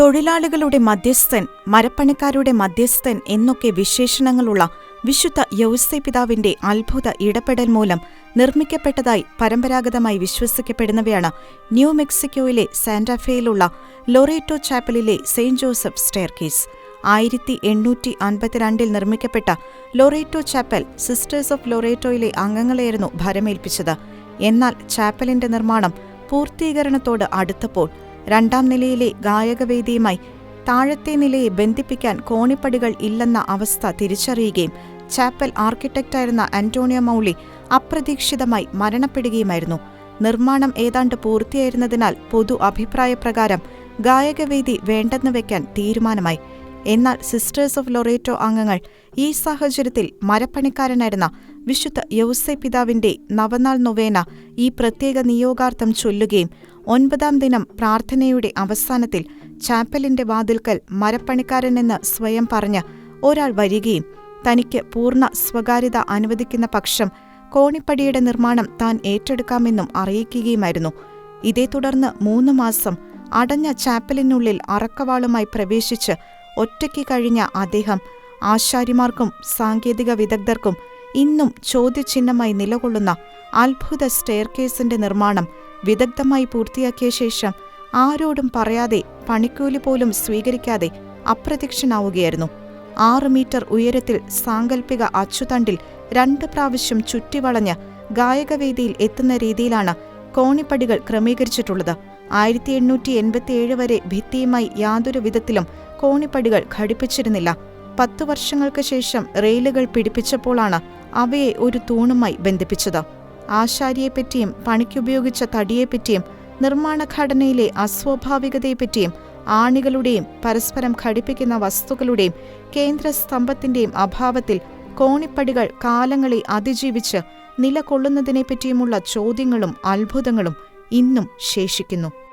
തൊഴിലാളികളുടെ മധ്യസ്ഥൻ മരപ്പണിക്കാരുടെ മധ്യസ്ഥൻ എന്നൊക്കെ വിശേഷണങ്ങളുള്ള വിശുദ്ധ യൗസേ പിതാവിന്റെ അത്ഭുത ഇടപെടൽ മൂലം നിർമ്മിക്കപ്പെട്ടതായി പരമ്പരാഗതമായി വിശ്വസിക്കപ്പെടുന്നവയാണ് ന്യൂ മെക്സിക്കോയിലെ സാന്റാഫേയിലുള്ള ലൊറേറ്റോ ചാപ്പലിലെ സെയിന്റ് ജോസഫ് സ്റ്റെയർകേസ്. ആയിരത്തി എണ്ണൂറ്റി അൻപത്തിരണ്ടിൽ നിർമ്മിക്കപ്പെട്ട ലൊറേറ്റോ ചാപ്പൽ സിസ്റ്റേഴ്സ് ഓഫ് ലൊറേറ്റോയിലെ അംഗങ്ങളെയായിരുന്നു ഭരമേൽപ്പിച്ചത്. എന്നാൽ ചാപ്പലിന്റെ നിർമ്മാണം പൂർത്തീകരണത്തോട് അടുത്തപ്പോൾ രണ്ടാം നിലയിലെ ഗായകവേദിയുമായി താഴത്തെ നിലയെ ബന്ധിപ്പിക്കാൻ കോണിപ്പടികൾ ഇല്ലെന്ന അവസ്ഥ തിരിച്ചറിയുകയും ചാപ്പൽ ആർക്കിടെക്റ്റായിരുന്ന അന്റോണിയോ മൗളി അപ്രതീക്ഷിതമായി മരണപ്പെടുകയുമായിരുന്നു. നിർമ്മാണം ഏതാണ്ട് പൂർത്തിയായിരുന്നതിനാൽ പൊതു അഭിപ്രായപ്രകാരം ഗായകവേദി വേണ്ടെന്ന് വെക്കാൻ തീരുമാനമായി. എന്നാൽ സിസ്റ്റേഴ്സ് ഓഫ് ലൊറേറ്റോ അംഗങ്ങൾ ഈ സാഹചര്യത്തിൽ മരപ്പണിക്കാരനായിരുന്ന വിശുദ്ധ യൗസെ പിതാവിന്റെ നവനാൾ നൊവേന ഈ പ്രത്യേക നിയോഗാർത്ഥം ചൊല്ലുകയും ഒൻപതാം ദിനം പ്രാർത്ഥനയുടെ അവസാനത്തിൽ ചാപ്പലിന്റെ വാതിൽക്കൽ മരപ്പണിക്കാരനെന്ന് സ്വയം പറഞ്ഞ് ഒരാൾ വരികയും തനിക്ക് പൂർണ സ്വകാര്യത അനുവദിക്കുന്ന പക്ഷം കോണിപ്പടിയുടെ നിർമ്മാണം താൻ ഏറ്റെടുക്കാമെന്നും അറിയിക്കുകയുമായിരുന്നു. ഇതേ തുടർന്ന് മൂന്ന് മാസം അടഞ്ഞ ചാപ്പലിനുള്ളിൽ അറക്കവാളുമായി പ്രവേശിച്ച് ഒറ്റയ്ക്ക് കഴിഞ്ഞ അദ്ദേഹം ആശാരിമാർക്കും സാങ്കേതിക വിദഗ്ധർക്കും ഇന്നും ചോദ്യചിഹ്നമായി നിലകൊള്ളുന്ന അത്ഭുത സ്റ്റെയർകേസിന്റെ നിർമ്മാണം വിദഗ്ധമായി പൂർത്തിയാക്കിയ ശേഷം ആരോടും പറയാതെ പണിക്കൂലി പോലും സ്വീകരിക്കാതെ അപ്രത്യക്ഷനാവുകയായിരുന്നു. ആറ് മീറ്റർ ഉയരത്തിൽ സാങ്കല്പിക അച്ചുതണ്ടിൽ രണ്ട് പ്രാവശ്യം ചുറ്റിവളഞ്ഞ് ഗായകവേദിയിൽ എത്തുന്ന രീതിയിലാണ് കോണിപ്പടികൾ ക്രമീകരിച്ചിട്ടുള്ളത്. ആയിരത്തി എണ്ണൂറ്റി എൺപത്തിയേഴ് വരെ ഭിത്തിയുമായി യാതൊരു വിധത്തിലും കോണിപ്പടികൾ ഘടിപ്പിച്ചിരുന്നില്ല. പത്തു വർഷങ്ങൾക്ക് ശേഷം റെയിലുകൾ പിടിപ്പിച്ചപ്പോഴാണ് അവയെ ഒരു തൂണുമായി ബന്ധിപ്പിച്ചത്. ആശാരിയെപ്പറ്റിയും പണിക്കുപയോഗിച്ച തടിയെപ്പറ്റിയും നിർമ്മാണഘടനയിലെ അസ്വാഭാവികതയെപ്പറ്റിയും ആണികളുടെയും പരസ്പരം ഘടിപ്പിക്കുന്ന വസ്തുക്കളുടെയും കേന്ദ്ര കേന്ദ്രസ്തംഭത്തിന്റെയും അഭാവത്തിൽ കോണിപ്പടികൾ കാലങ്ങളെ അതിജീവിച്ച് നിലകൊള്ളുന്നതിനെപ്പറ്റിയുമുള്ള ചോദ്യങ്ങളും അത്ഭുതങ്ങളും ഇന്നും ശേഷിക്കുന്നു.